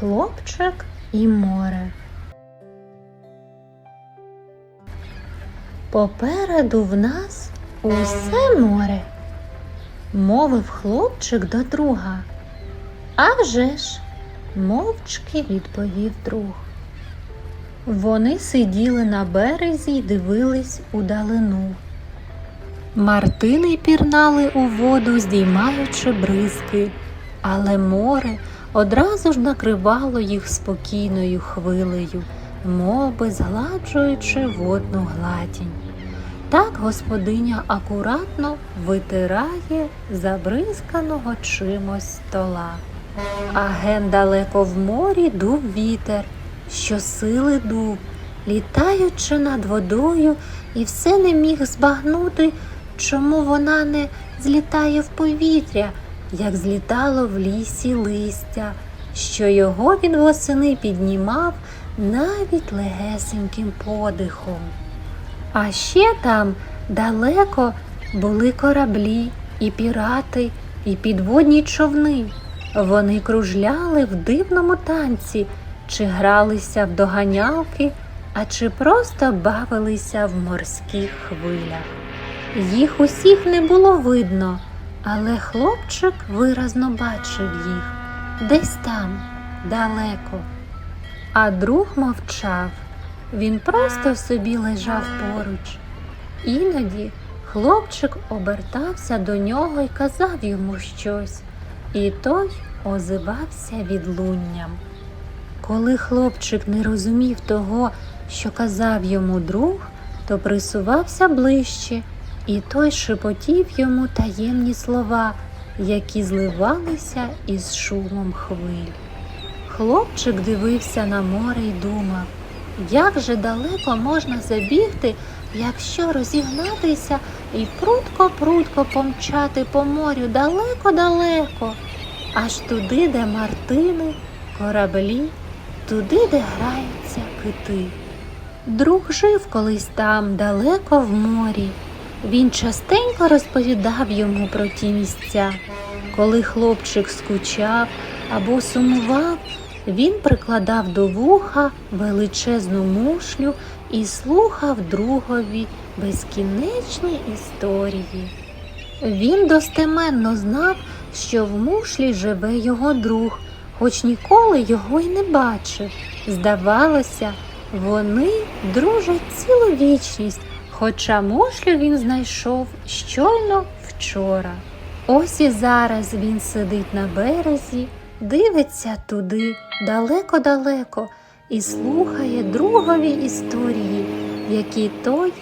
Хлопчик і море. Попереду в нас усе море, мовив хлопчик до друга. «А вже ж!» – мовчки відповів друг. Вони сиділи на березі й дивились удалину. Мартини пірнали у воду, здіймаючи бризки, але море одразу ж накривало їх спокійною хвилею, мовби згладжуючи водну гладінь. Так господиня акуратно витирає забризканого чимось стола. А ген далеко в морі дув вітер, що сили дув, літаючи над водою, і все не міг збагнути, чому вона не злітає в повітря, як злітало в лісі листя, що його він восени піднімав навіть легесеньким подихом. А ще там далеко були кораблі, і пірати, і підводні човни. Вони кружляли в дивному танці, чи гралися в доганялки, а чи просто бавилися в морських хвилях. Їх усіх не було видно, але хлопчик виразно бачив їх десь там, далеко. А друг мовчав. Він просто собі лежав поруч. Іноді хлопчик обертався до нього і казав йому щось, і той озивався відлунням. Коли хлопчик не розумів того, що казав йому друг, то присувався ближче, і той шепотів йому таємні слова, які зливалися із шумом хвиль. Хлопчик дивився на море і думав, як же далеко можна забігти, якщо розігнатися і прудко-прудко помчати по морю далеко-далеко, аж туди, де мартини, кораблі, туди, де граються кити. Друг жив колись там, далеко в морі. Він частенько розповідав йому про ті місця. Коли хлопчик скучав або сумував, він прикладав до вуха величезну мушлю і слухав другові безкінечні історії. Він достеменно знав, що в мушлі живе його друг, хоч ніколи його й не бачив. Здавалося, вони дружать цілу вічність, хоча мушлю він знайшов щойно вчора. Ось і зараз він сидить на березі, дивиться туди далеко-далеко і слухає другові історії, які той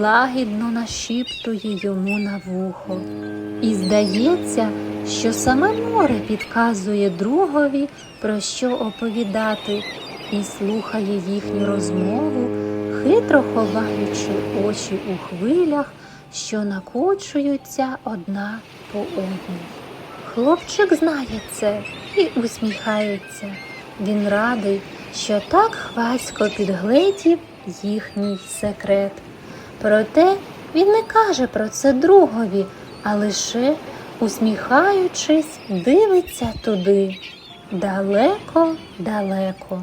лагідно нашіптує йому на вухо. І здається, що саме море підказує другові, про що оповідати, і слухає їхню розмову, хитро ховаючи очі у хвилях, що накочуються одна по одній. Хлопчик знає це і усміхається. Він радий, що так хвацько підгледів їхній секрет. Проте він не каже про це другові, а лише, усміхаючись, дивиться туди далеко-далеко.